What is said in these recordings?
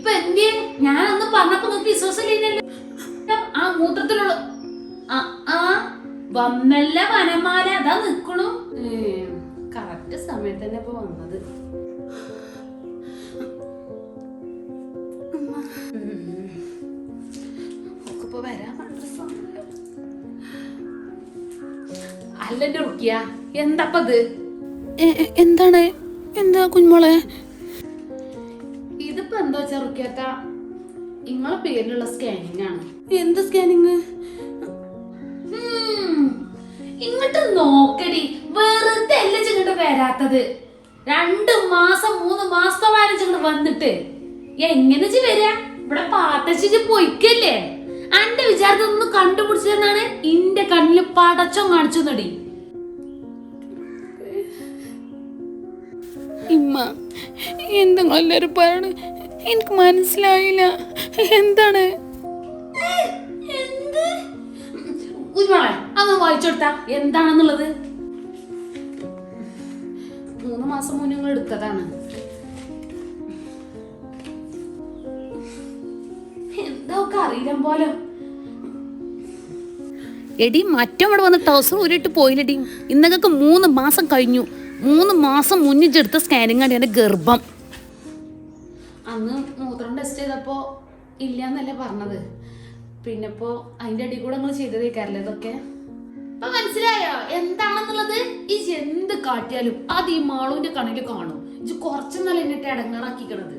ഇപ്പൊ എന്തിയെ ഞാനൊന്ന് പറഞ്ഞപ്പോ നിങ്ങൾക്ക് വിശ്വാസമില്ലല്ലോ. ആ മൂത്രത്തിലുള്ള ആ ആ വന്നല്ല വനമാല അതാ നിക്കണു. കറക്റ്റ് സമയത്ത് തന്നെ ഇപ്പൊ വന്നത്. അല്ലെന്റെ. റുക്കിയ എന്താപ്പത്? എന്താണ്? എന്താ കുഞ്ഞുമോളെ? റുക്കിയക്ക നിങ്ങളെ പേരിലുള്ള സ്കാനിങ് ആണ്. എന്ത് സ്കാനിങ്. ഇങ്ങോട്ട് നോക്കടി. വെറുതെ അല്ല ഇങ്ങോട്ട് വരാത്തത്? രണ്ട് മാസം മൂന്ന് മാസത്തോളം ഇങ്ങോട്ട് വന്നിട്ട്. എങ്ങനെ വരാ? ഇവിടെ പാത്തച്ചിട്ട് പൊയ്ക്കല്ലേ? അന്റെ വിചാരത്തിൽ ഒന്ന് കണ്ടുപിടിച്ചതെന്നാണ് ഇന്റെ കണ്ണിൽ പടച്ചോ കാണിച്ചു നടി ഇമ്മ എന്തെങ്കിലും എല്ലാവരും പറയണ. എനിക്ക് മനസ്സിലായില്ല. എന്താണ്? എന്ത്? വായിച്ചെടുത്താ എന്താണെന്നുള്ളത്? മൂന്ന് മാസം മുന്നേ നിങ്ങൾ എടുത്തതാണ്. എന്തൊക്കെ അറിയില്ല പോലെ. എടി മറ്റവിടെ വന്ന് ടൗസർ ഊരിട്ട് പോയില്ലടി. ഇന്നൊക്കെ മൂന്ന് മാസം കഴിഞ്ഞു. മൂന്ന് മാസം മുന്നിച്ചെടുത്ത സ്കാനിങ് ആണ് എന്റെ ഗർഭം. ഇല്ലാന്നല്ലേ പറഞ്ഞത്? പിന്നെ ഇപ്പോ അതിന്റെ അടി കൂടെ നിങ്ങൾ ചെയ്തതേക്കാരല്ലേ ഇതൊക്കെ? ഇപ്പൊ മനസ്സിലായോ? എന്താണെന്നുള്ളത്? ഈ എന്ത് കാട്ടിയാലും അത് ഈ മാളുവിന്റെ കണ്ണിൽ കാണും. ഇത് കുറച്ചെന്നല്ല എന്നിട്ട് ഇടങ്ങാറാക്കിക്കണത്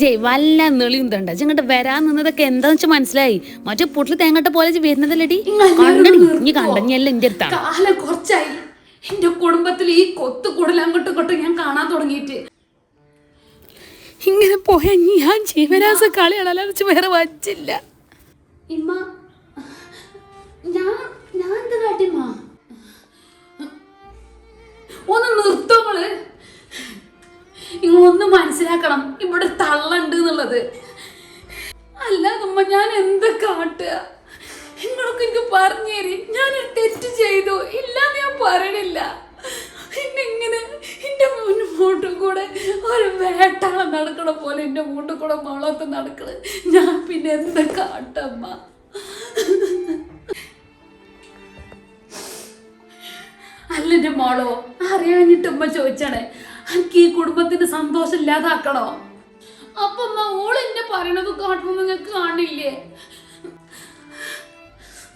ജയ് വല്ല നെളിയും തണ്ട ഇങ്ങോട്ട് വരാൻ നിന്നതൊക്കെ എന്താന്ന് വെച്ചാൽ മനസ്സിലായി. മറ്റേ പൊട്ടിൽ തേങ്ങട്ട പോലെ വരുന്നതല്ലടി. കണ്ടടി ഇനി കണ്ടഞ്ഞല്ല എന്റെ അടുത്താണ്. കാലം കുറച്ചായി. എന്റെ കുടുംബത്തിൽ ഈ കൊത്തു കൂടുതൽ അങ്ങോട്ടും ഇങ്ങോട്ടും ഞാൻ കാണാൻ തുടങ്ങിയിട്ട്. ഇങ്ങനെ പോയ ഞാൻ ജീവരാസ കളിയാണ് അല്ലാതെ വേറെ വച്ചില്ല ഇമ്മ ഞാൻ ഞാൻ എന്ത് കാട്ടിമ്മ ഒന്ന് നിർത്തോൾ ഒന്ന് മനസ്സിലാക്കണം ഇവിടെ തള്ളണ്ട് എന്നുള്ളത്. അല്ലാതുമ്മ ഞാൻ എന്ത് കാട്ടുക? നിങ്ങളൊക്കെ എനിക്ക് പറഞ്ഞു തരി. ഞാൻ തെറ്റ് ചെയ്തു. ഇല്ലാന്ന് ഞാൻ പറയണില്ല. മുന്നോട്ടും കൂടെ ഒരു വേട്ടാള നടക്കണ പോലെ എന്റെ മൂട്ടും കൂടെ മുളത്ത് നടക്കണ. ഞാൻ പിന്നെ എന്ത് കാട്ടമ്മ? അല്ല എന്റെ മോളോ അറിയാഞ്ഞിട്ട് ഉമ്മ ചോദിച്ചാണേ എനിക്ക് ഈ കുടുംബത്തിന്റെ സന്തോഷം ഇല്ലാതാക്കണോ? അപ്പൊ അമ്മ ഓൾ എന്നെ പറയണത് കാട്ടുമ്പോ നിങ്ങൾക്ക് കാണില്ലേ?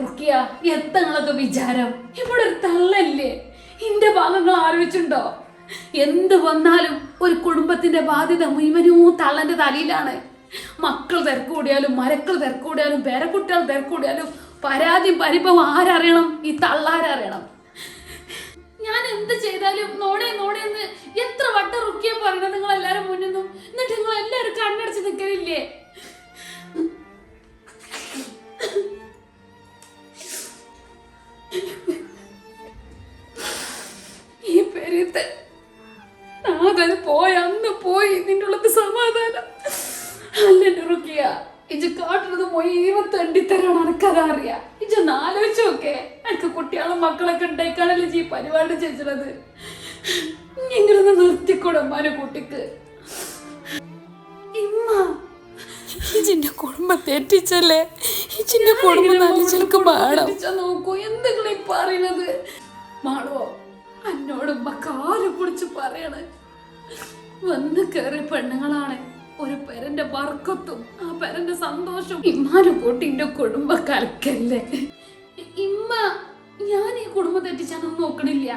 റുക്കിയ എത്തങ്ങളൊക്കെ വിചാരം? ഇവിടെ ഒരു തള്ളല്ലേ? ഇന്റെ ഭാഗങ്ങൾ ആലോചിച്ചുണ്ടോ എന്ത് വന്നാലും ഒരു കുടുംബത്തിന്റെ ബാധ്യത മുഴുവനും തള്ളന്റെ തലയിലാണ്. മക്കൾ തിരക്കൂടിയാലും മരക്കൾ തിരക്കൂടിയാലും പേരക്കുട്ടികൾ തിരക്കൂടിയാലും പരാതി പരിഭവം ആരറിയണം? ഈ തള്ളാരറിയണം. ഞാൻ എന്ത് ചെയ്താലും നോടെ നോടെ എന്ന് എത്ര വട്ടം റുക്കിയ പറയണത് നിങ്ങൾ എല്ലാരും നിന്നും. എന്നിട്ട് നിങ്ങൾ എല്ലാരും കണ്ണടച്ച് നിൽക്കലില്ലേ? പോയി നിന്റെ ഉള്ളത് സമാധാനം. അല്ല റുക്കിയ ഇജ് കാട്ടുന്നത് പോയി തണ്ടിത്തരാണ് എനക്കതാ അറിയാ. ഇജൊന്ന് ആലോചിച്ച് നോക്കേ. എനിക്ക് കുട്ടികളും മക്കളൊക്കെ ഉണ്ടായിക്കാണല്ലേ ഈ പരിപാടി ചെയ്തത് ഇങ്ങനെ നിർത്തിക്കൂടെ മന കുട്ടിക്ക്. ഇമ്മ ഇജിന്റെ കുടുംബം തെറ്റിച്ചല്ലേ? ഇജിന്റെ കുടുംബം നല്ല ചിലക്ക് വേണം തെറ്റിച്ചാ നോക്കൂ? എന്തെങ്കിലും ഈ പറയണത് മാളോ എന്നോട് ഉമ്മ കാൽ പിടിച്ച് പറയണേ. വന്ന് കയറിയ പെണ്ണുങ്ങളാണ്. ഒരു പെരന്റെ വർക്കത്തും ആ പെരന്റെ സന്തോഷവും. ഇമ്മാനും കുടുംബ കലക്കല്ലേ ഇമ്മ ഞാൻ ഈ കുടുംബം തെറ്റിച്ചാനൊന്നും നോക്കണില്ല.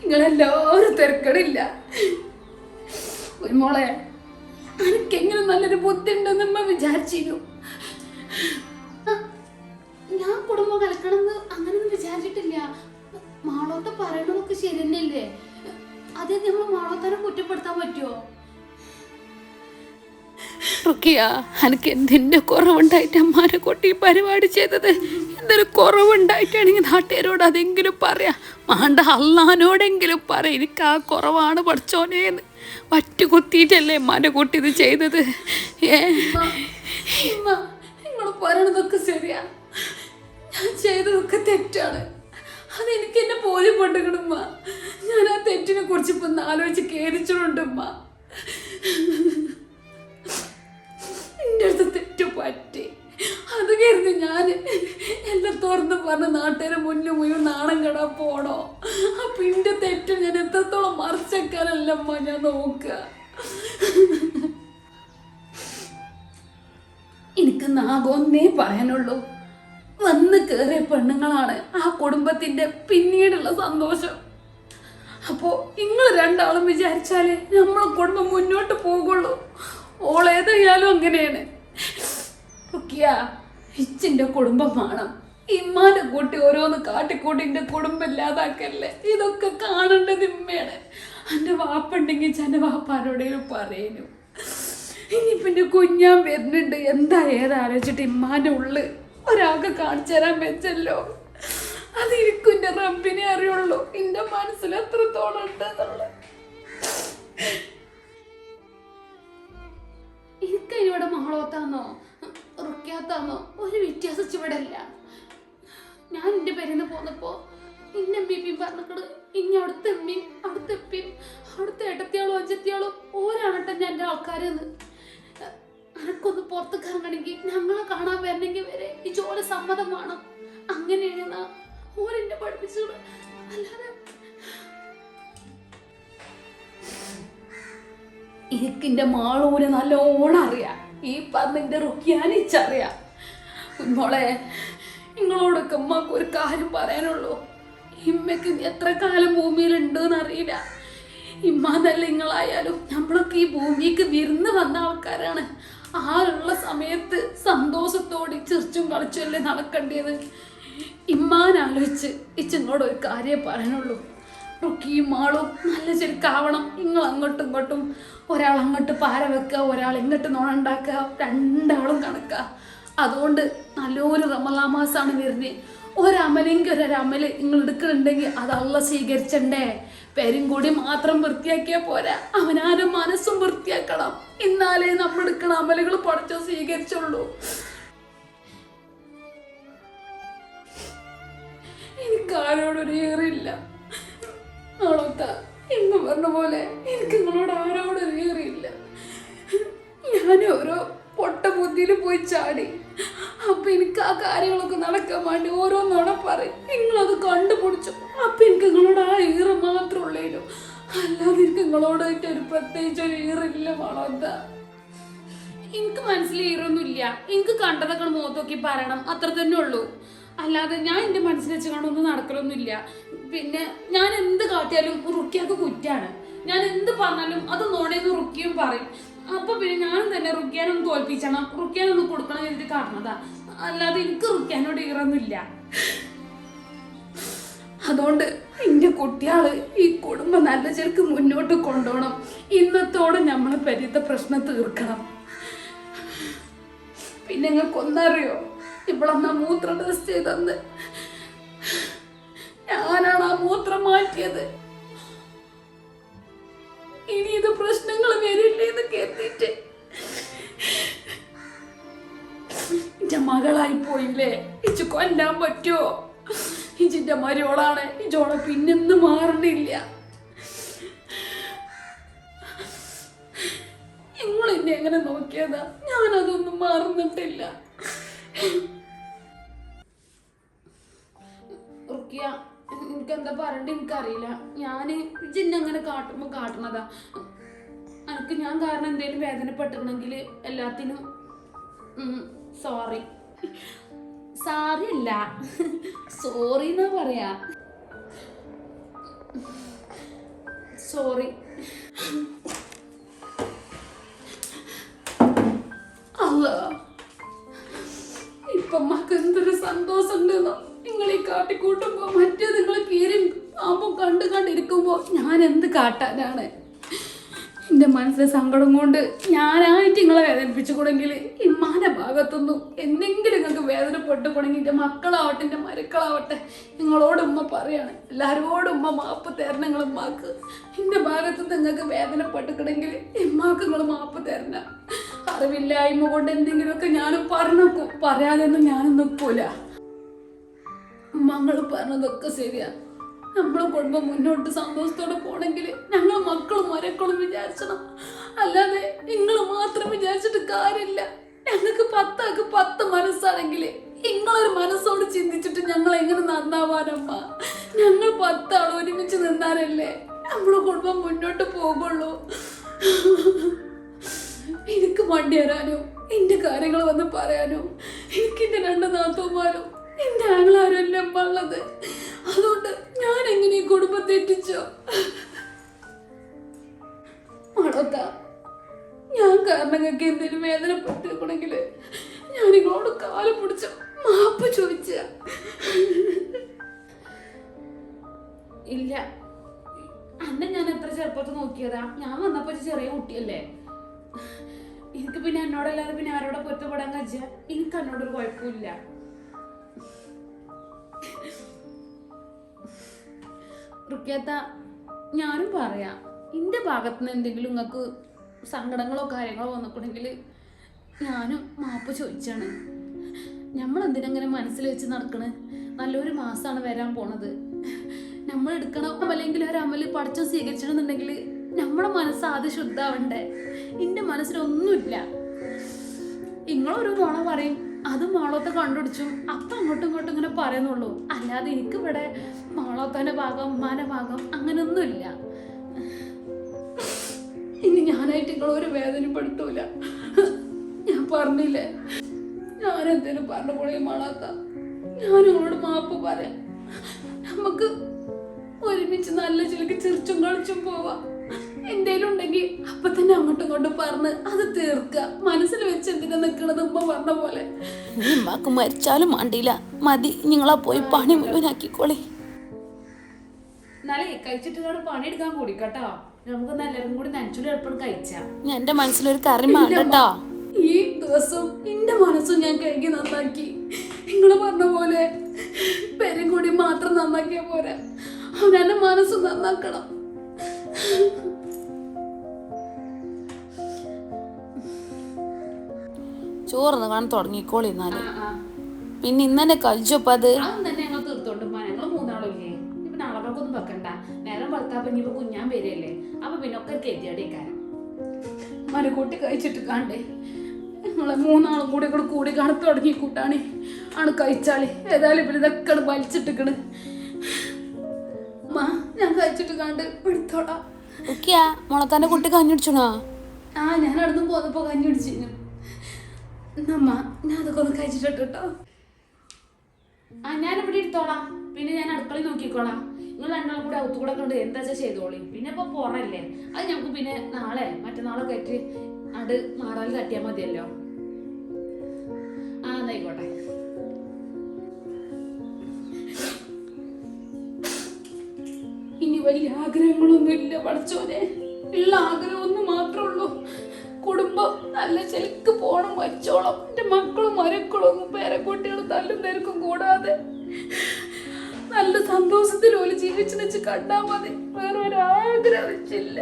നിങ്ങളെല്ലാവരും തിരക്കടില്ല ഒരു മോളെ എനിക്കെങ്ങനെ നല്ലൊരു ബുദ്ധി ഉണ്ടെന്ന് വിചാരിച്ചിരുന്നു. ഞാൻ കുടുംബം അങ്ങനെയൊന്നും വിചാരിച്ചിട്ടില്ല. മാളോത്ത പറയണതൊക്കെ ശരി തന്നെയല്ലേ അതേ നമ്മൾ മാളോത്താനെ കുറ്റപ്പെടുത്താൻ പറ്റുമോ റുക്കിയ എനിക്ക് എന്തിന്റെ കുറവുണ്ടായിട്ട് അമ്മാനെ കൊട്ടി പരിപാടി ചെയ്തത്? എന്തൊരു കുറവുണ്ടായിട്ടാണെങ്കിൽ നാട്ടുകാരോട് അതെങ്കിലും പറയാ? മാണ്ട അള്ളഹാനോടെങ്കിലും പറ എനിക്ക് ആ കുറവാണ് പഠിച്ചോനേന്ന് വറ്റു കുത്തിയിട്ടല്ലേ അമ്മാനെ കുട്ടി ഇത് ചെയ്തത്? ഏ? നിങ്ങൾ പറയണതൊക്കെ ശരിയാ. ചെയ്തതൊക്കെ തെറ്റാണ്. അതെനിക്ക് എന്നെ ബോധ്യപ്പെട്ടുകിടുമ്മ ഞാൻ ആ തെറ്റിനെ കുറിച്ച് ഇപ്പൊ ആലോചിച്ച് കേരിച്ചിട്ടുണ്ടുമ്മ എന്റെ അടുത്ത് തെറ്റ് പറ്റി. അത് കരുതി ഞാൻ എല്ലാം തുറന്ന് പറഞ്ഞ് നാട്ടുകാരെ മുന്നിൽ മുഴുവൻ നാണം കെടാൻ പോണോ? അപ്പൊ എന്റെ തെറ്റ് ഞാൻ എത്രത്തോളം മറിച്ചേക്കാനല്ലമ്മ ഞാൻ നോക്കുക. എനിക്ക് നാഗൊന്നേ പറയാനുള്ളൂ. വന്ന് കയറിയ പെണ്ണുങ്ങളാണ് ആ കുടുംബത്തിന്റെ പിന്നീടുള്ള സന്തോഷം. അപ്പോ നിങ്ങൾ രണ്ടാളും വിചാരിച്ചാലേ നമ്മളെ കുടുംബം മുന്നോട്ട് പോകുള്ളൂ. ഓളേതായാലും അങ്ങനെയാണ്. ഇച്ചിന്റെ കുടുംബം വേണം. ഇമ്മാന്റെ കൂട്ടി ഓരോന്ന് കാട്ടിക്കൂട്ടി എന്റെ കുടുംബം ഇല്ലാതാക്കല്ലേ? ഇതൊക്കെ കാണേണ്ടത് ഇമ്മയാണ് എന്റെ വാപ്പുണ്ടെങ്കിൽ എന്റെ വാപ്പാരോടേലും പറയുന്നു ഇനിയിപ്പൊ എന്റെ കുഞ്ഞാൻ വരുന്നുണ്ട്. എന്താ ഏതാലോചിച്ചിട്ട് ഇമ്മാന്റെ ഉള്ളു? ഒരാൾക്ക് കാണിച്ചു തരാൻ വെച്ചല്ലോ അത് എനിക്കും എന്റെ റബ്ബിനെ അറിയുള്ളൂ. എന്റെ മനസ്സിൽ എത്രത്തോളം ഉണ്ട് എന്നുള്ളത്. മഹളോത്താന്നോ? റുക്കാത്താന്നോ ഒരു വ്യത്യാസം ഇവിടെ ഇല്ല. ഞാൻ എന്റെ പേരിന്ന് പോന്നപ്പോ ഇന്ന ബിബി പറഞ്ഞിട്ട് ഇനി അവിടുത്തെ എമ്മയും അവിടുത്തെ എപ്പിയും അവിടുത്തെ ഏട്ടത്തിയാളും അഞ്ചത്തിയാളും ഓരാണട്ടെ ഞാൻ എന്റെ ആൾക്കാരെന്ന്. അനക്കൊന്ന് പുറത്ത് കറങ്ങണമെങ്കിൽ ഞങ്ങളെ കാണാൻ വരണമെങ്കിൽ വരെ ഈ ജോലി സമ്മതം വേണം. അങ്ങനെയാണ് ഓരെന്നെ പഠിപ്പിച്ചോളൂ അല്ലാതെ എനിക്കിന്റെ മാളൂര് നല്ല നല്ലോണം അറിയാം. ഈ പറഞ്ഞിന്റെ റുക്കിയാനിച്ചറിയാം മോളെ നിങ്ങളോടൊക്കെ ഉമ്മക്ക് ഒരു കാര്യം പറയാനുള്ളൂ. ഇമ്മക്ക് ഇനി എത്ര കാലം ഭൂമിയിൽ അറിയില്ല. ഇമ്മാന്നല്ല നിങ്ങളായാലും നമ്മളൊക്കെ ഈ ഭൂമിക്ക് വിരുന്ന് വന്ന ആൾക്കാരാണ്. ആ ഉള്ള സമയത്ത് സന്തോഷത്തോടെ ചിരിച്ചും കളിച്ചല്ലേ നടക്കേണ്ടത്? ഇമ്മാനാലോചിച്ച് ഇച്ചിങ്ങോട് ഒരു കാര്യം പറയാനുള്ളൂ റുക്കിയും മാളും നല്ല ചെരുക്കാവണം. നിങ്ങൾ അങ്ങോട്ടും ഇങ്ങോട്ടും ഒരാൾ അങ്ങോട്ട് പാര വെക്കുക ഒരാൾ ഇങ്ങോട്ട് നുണണ്ടാക്കുക രണ്ടാളും കണക്കുക. അതുകൊണ്ട് നല്ലൊരു റമലാ മാസമാണ് വരുന്നത് ഒരമലെങ്കിൽ ഒരമൽ നിങ്ങൾ എടുക്കുന്നുണ്ടെങ്കിൽ അത് സ്വീകരിച്ചണ്ടേ? പേരും കൂടി മാത്രം വൃത്തിയാക്കിയാൽ പോരാ. അവനാരും മനസ്സും വൃത്തിയാക്കണം. എന്നാലേ നമ്മൾ എടുക്കണ അമലുകൾ പഠിച്ചോ സ്വീകരിച്ചുള്ളൂ. എനിക്ക് ആരോടൊരു ഏറില്ല പറഞ്ഞ പോലെ എനിക്ക് നിങ്ങളോട് ആരോടൊരു ഞാൻ ഓരോ പൊട്ട ബുദ്ധിയിൽ പോയി ചാടി. അപ്പൊ എനിക്ക് ആ കാര്യങ്ങളൊക്കെ നടക്കാൻ വേണ്ടി ഓരോന്നാണ് നുണ പറയും നിങ്ങളത് കണ്ടുപിടിച്ചു. അപ്പൊ എനിക്ക് നിങ്ങളോട് ആ ഈറ് മാത്രമേ ഉള്ളേനു. അല്ലാതെ എനിക്ക് നിങ്ങളോടായിട്ട് ഒരു പ്രത്യേകിച്ച് ഒരു ഈറില്ല എന്താ? എനിക്ക് മനസ്സിൽ ഈറൊന്നുമില്ല. എനിക്ക് കണ്ടതൊക്കെ മുഖത്ത് നോക്കി പറയണം. അത്ര തന്നെ ഉള്ളൂ. അല്ലാതെ ഞാൻ എന്റെ മനസ്സിൽ വെച്ച് കാണൊന്നും നടക്കലൊന്നുമില്ല. പിന്നെ ഞാൻ എന്ത് കാട്ടിയാലും റുക്കിയൊക്കെ കുറ്റാണ്. ഞാൻ എന്ത് പറഞ്ഞാലും അത് നോണേന്ന് റുക്കിയും പറയും. അപ്പൊ പിന്നെ ഞാനും തന്നെ റുക്കിയാനൊന്ന് തോൽപ്പിച്ചണം. റുക്കിയാനൊന്ന് കൊടുക്കണം എന്നിട്ട് കാരണതാ അല്ലാതെ എനിക്ക് റുക്കിയാനോട് ഈറൊന്നുമില്ല. അതുകൊണ്ട് എന്റെ കുട്ടിയാൾ ഈ കുടുംബം നല്ല ചെറുക്ക് മുന്നോട്ട് കൊണ്ടുപോകണം. ഇന്നത്തോടെ നമ്മൾ പരിത്ത പ്രശ്നം തീർക്കണം. പിന്നെ നിങ്ങൾക്ക് ഒന്നറിയോ ഇവളെന്നാ മൂത്രം ടെസ്റ്റ് ചെയ്തന്ന്? ഞാനാണ് ആ മൂത്രം മാറ്റിയത്. ഇനി ഇത് പ്രശ്നങ്ങൾ വരില്ലേ കരുതിയിട്ട് എന്റെ മകളായി പോയില്ലേ? ഇച്ച് കൊല്ലാൻ പറ്റുമോ ഇജിന്റെ മരോളാണ്. ഇജോളെ പിന്നെന്ന് മാറണില്ല. നിങ്ങൾ എന്നെ എങ്ങനെ നോക്കിയതാ? ഞാനതൊന്നും മാറുന്നിട്ടില്ല. റുക്കിയ എനിക്ക് എന്താ പറയണ്ട? എനിക്കറിയില്ല. ഞാൻ ജിന്നെ അങ്ങനെ കാട്ടുമ്പോ കാട്ടണതാ. എനിക്ക് ഞാൻ കാരണം എന്തേലും വേദനപ്പെട്ടിട്ടുണ്ടെങ്കിൽ എല്ലാത്തിനും സോറി സാറി അല്ല. സോറി എന്നാ പറയാ. സോറി അല്ല ഇപ്പൊ മക്ക് എന്തൊരു സന്തോഷം ഉണ്ടെന്നോ നിങ്ങൾ ഈ കാട്ടിക്കൂട്ടുമ്പോ മറ്റേ നിങ്ങൾ കീരും പാമ്പും കണ്ട് കണ്ടിരിക്കുമ്പോ ഞാൻ എന്ത് കാട്ടാനാണ്? എന്റെ മനസ്സിലെ സങ്കടം കൊണ്ട് ഞാനായിട്ട് നിങ്ങളെ വേദനിപ്പിച്ചുകൂടെങ്കിൽ ഇമ്മാന്റെ ഭാഗത്തൊന്നും എന്തെങ്കിലും നിങ്ങൾക്ക് വേദനപ്പെട്ടുകൂടെങ്കിൽ എന്റെ മക്കളാവട്ടെ എന്റെ മരുക്കളാവട്ടെ നിങ്ങളോട് ഉമ്മ പറയാണ്. എല്ലാവരോടും ഉമ്മ മാപ്പ് തരണം നിങ്ങൾ ഉമ്മാക്ക്. എന്റെ ഭാഗത്ത് നിങ്ങൾക്ക് വേദനപ്പെട്ടുകൂടെങ്കിൽ ഇമ്മാക്ക് നിങ്ങൾ മാപ്പ് തരണം. അറിവില്ലായ്മ കൊണ്ട് എന്തെങ്കിലുമൊക്കെ ഞാനും പറഞ്ഞു പറയാതെയൊന്നും ഞാനും നിൽക്കൂല മങ്ങൾ പറഞ്ഞതൊക്കെ ശരിയാ. നമ്മളെ കുടുംബം മുന്നോട്ട് സന്തോഷത്തോടെ പോണെങ്കിൽ ഞങ്ങൾ മക്കളും മരക്കളും വിചാരിച്ചണം. അല്ലാതെ നിങ്ങൾ മാത്രം വിചാരിച്ചിട്ട് കാര്യമില്ല. ഞങ്ങൾക്ക് പത്താക്ക് പത്ത് മനസ്സാണെങ്കിൽ നിങ്ങളൊരു മനസ്സോട് ചിന്തിച്ചിട്ട് ഞങ്ങൾ എങ്ങനെ നന്നാവാനമ്മ? ഞങ്ങൾ പത്താൾ ഒരുമിച്ച് നിന്നാലല്ലേ നമ്മളെ കുടുംബം മുന്നോട്ട് പോകുള്ളൂ. എനിക്ക് വണ്ടി വരാനോ എന്റെ കാര്യങ്ങൾ വന്ന് പറയാനോ എനിക്ക് എന്റെ രണ്ട് നാത്തൂമാരും എന്റെ ആങ്ങളാരെല്ലാം വള്ളത് അതുകൊണ്ട് ഞാൻ എങ്ങനെ ഈ കുടുംബത്തെ എത്തിച്ചോ മണോത്ത ഞാൻ കാരണങ്ങൾക്ക് എന്തെങ്കിലും വേദനപ്പെട്ടിരിക്കണമെങ്കിൽ ഞാൻ നിങ്ങളോട് കാലം പിടിച്ച മാപ്പ് ചോദിച്ച. ഇല്ല. അന്നെ ഞാൻ എത്ര ചെറുപ്പത്തിൽ നോക്കിയതാ? ഞാൻ വന്നപ്പോ ചെറിയ കുട്ടിയല്ലേ? എനിക്ക് പിന്നെ എന്നോടല്ലാതെ പിന്നെ ആരോടെ പൊരുത്തപ്പെടാൻ കഴിച്ച എനിക്ക് എന്നോടൊരു കുഴപ്പമില്ല റുക്കേത്ത ഞാനും പറയാം. എന്റെ ഭാഗത്ത് നിന്ന് എന്തെങ്കിലും നിങ്ങൾക്ക് സങ്കടങ്ങളോ കാര്യങ്ങളോ വന്നിട്ടുണ്ടെങ്കിൽ ഞാനും മാപ്പ് ചോദിച്ചാണ്. നമ്മൾ എന്തിനങ്ങനെ മനസ്സിൽ വെച്ച് നടക്കണ്? നല്ലൊരു മാസമാണ് വരാൻ പോണത്. നമ്മൾ എടുക്കണം അല്ലെങ്കിൽ ഒരു അമൽ പഠിച്ചോ സ്വീകരിച്ചിട്ടുണ്ടെങ്കിൽ നമ്മുടെ മനസ്സ് ആദ്യം ശുദ്ധാവണ്ടേ എന്റെ മനസ്സിലൊന്നുമില്ല. നിങ്ങളൊരു മോണ പറയും. അത് മോളത്തെ കണ്ടുപിടിച്ചും. അപ്പം അങ്ങോട്ടും ഇങ്ങോട്ടും ഇങ്ങനെ പറയുന്നുള്ളൂ. അല്ലാതെ എനിക്കിവിടെ മാളോത്തന്റെ ഭാഗം ഉമ്മാന്റെ ഭാഗം അങ്ങനെയൊന്നുമില്ല. ഇനി ഞാനായിട്ട് നിങ്ങളൊരു വേദനപ്പെടുത്തൂല ഞാൻ പറഞ്ഞില്ലേ? ഞാൻ എന്തേലും പറഞ്ഞ പോലെ മാളാത്ത. ഞാൻ നിങ്ങളോട് മാപ്പ് പറയാം. നമുക്ക് ഒരുമിച്ച് നല്ല ചിലക്ക് ചിരിച്ചും കളിച്ചും പോവാം. എന്തേലും ഉണ്ടെങ്കിൽ അപ്പൊ തന്നെ അങ്ങോട്ടും ഇങ്ങോട്ടും പറഞ്ഞ് അത് തീർക്ക മനസ്സിൽ വെച്ച് എന്തിനാ നിക്കണത് ഉമ്മ പറഞ്ഞ പോലെ? നീ ഉമ്മാക്ക് മരിച്ചാലും മാണ്ടിയില്ല. മതി നിങ്ങളാ പോയി പണി മുഴുവനാക്കിക്കോളി. എന്നാലേ കഴിച്ചിട്ട് ഇങ്ങോട്ട് പണിയെടുക്കാൻ കൂടി കേട്ടോ. നമുക്ക് എല്ലാവരും കൂടി നനച്ചുള്ളി എളുപ്പം കഴിച്ചാം. ഞാൻ എന്റെ മനസ്സിലൊരു കറി മാണ്ടട്ടോ ഈ ദിവസം എന്റെ മനസ്സും ഞാൻ കഴുകി നന്നാക്കി. നിങ്ങൾ പറഞ്ഞ പോലെ പേരും കൂടി മാത്രം നന്നാക്കിയ പോരാ. അവനെ മനസ്സും നന്നാക്കണം. ചോർന്ന് കാണാൻ തുടങ്ങിക്കോളി എന്നാൽ. പിന്നെ ഇന്നെ കഴിച്ചപ്പോ അത്? കുഞ്ഞാൻ വരികയല്ലേ? അപ്പൊ പിന്നെ ഒക്കെ കെതിയടേക്കാരം മരക്കൂട്ടി കഴിച്ചിട്ട് കാണ്ടേ. നമ്മളെ മൂന്നാളും കൂടി കൂടെ കൂടി കാണാൻ തുടങ്ങി കൂട്ടാണ്. ആണ് കഴിച്ചാളി ഏതായാലും ഇവർ ഇതൊക്കെ വലിച്ചിട്ടിക്കണ്. അമ്മ ഞാൻ കഴിച്ചിട്ട് കാണ്ട് ഒക്കെയാ മുളത്താന്റെ കുട്ടി കഞ്ഞിടിച്ചണോ ആ ഞാൻ അവിടുന്ന് പോന്നപ്പോ കഞ്ഞി എന്നമ്മ ഞാൻ അതൊക്കെ ഒന്ന് കഴിച്ചിട്ട് കേട്ടോ ആ ഞാൻ ഇവിടെ എടുത്തോളാം പിന്നെ ഞാൻ അടുക്കളയിൽ നോക്കിക്കോളാം. നിങ്ങൾ രണ്ടാളും കൂടെ ഒത്തുകൂടെ കൊണ്ട് എന്താ വെച്ചാൽ ചെയ്തോളി. പിന്നെ ഇപ്പൊ പോറല്ലേ? അത് ഞങ്ങൾക്ക് പിന്നെ നാളെ മറ്റന്നാളെ കയറ്റി അത് മാറാൽ തട്ടിയാൽ മതിയല്ലോ. ആ എന്നായിക്കോട്ടെ. ഇനി വലിയ ആഗ്രഹങ്ങളൊന്നും ഇല്ല പഠിച്ചോനെ ഉള്ള ആഗ്രഹം ഒന്ന് മാത്രമേ ഉള്ളൂ. കുടുംബം നല്ല പോണം വച്ചോളം എന്റെ മക്കളും മരക്കളും ഒന്നും പേരക്കുട്ടികളും തല്ലും തിരക്കും കൂടാതെ. നല്ല സന്തോഷത്തിൽ ഒരു ജീവിച്ചു വെച്ച് കണ്ടാ മതി. വേറെ ഒരാഗ്രഹിച്ചില്ല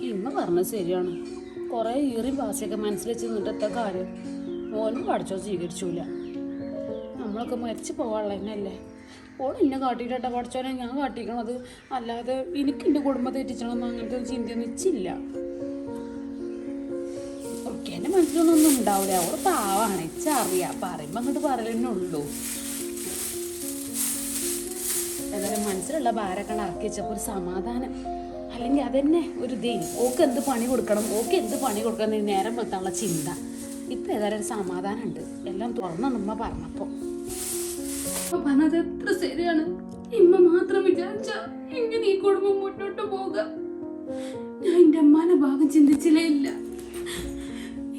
ഇന്ന് പറഞ്ഞത് ശരിയാണ്. കുറെ ഈറി ഭാഷയൊക്കെ മനസ്സിൽ വെച്ച് നിന്നിട്ടത്തെ കാര്യം? ഓനും പഠിച്ചോ സ്വീകരിച്ചൂല. നമ്മളൊക്കെ മരിച്ചു പോവാനുള്ള തന്നെയല്ലേ ഓൾ എന്നെ കാട്ടിയിട്ട് പഠിച്ചോനെ? ഞാൻ കാട്ടിക്കണത്. അല്ലാതെ എനിക്ക് എന്റെ കുടുംബത്തെ എത്തിച്ചണമെന്ന് അങ്ങനത്തെ ഒരു ചിന്തയൊന്നും ഇച്ചില്ല. ഓക്കെ എന്റെ മനസ്സിലൊന്നും ഉണ്ടാവില്ല അവൾ പാവാണ്. ഇച്ചറിയാം പറയുമ്പോൾ അങ്ങോട്ട് പറയലെന്നെ ഉള്ളൂ. ഏതായാലും മനസ്സിലുള്ള ഭാരമൊക്കെ ഇറക്കി വെച്ചപ്പോൾ ഒരു സമാധാനം. അല്ലെങ്കിൽ അതന്നെ ഒരു ദേ ഓക്ക് എന്ത് പണി കൊടുക്കണം? ഓക്ക് എന്ത് പണി കൊടുക്കണം നേരം വെത്താനുള്ള ചിന്ത. ഇപ്പം ഏതായാലും ഒരു സമാധാനമുണ്ട് എല്ലാം തുറന്നു നമ്മ പറഞ്ഞപ്പോൾ പറഞ്ഞത് എത്ര ശരിയാണ്? ഇമ്മ മാത്രം വിചാരിച്ച എങ്ങനെ ഈ കുടുംബം മുന്നോട്ട് പോകാം ഞാൻ എന്റെ അമ്മാനെ ഭാഗം ചിന്തിച്ചില്ലേ ഇല്ല.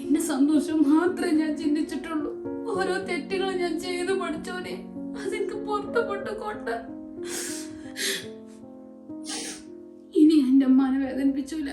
എന്റെ സന്തോഷം മാത്രമേ ഞാൻ ചിന്തിച്ചിട്ടുള്ളൂ. ഓരോ തെറ്റുകൾ ഞാൻ ചെയ്തു പഠിച്ചോനെ അതെനിക്ക് പുറത്തുപെട്ട് കൊണ്ട്. ഇനി എന്റെ അമ്മാനെ വേദനിപ്പിച്ചൂല.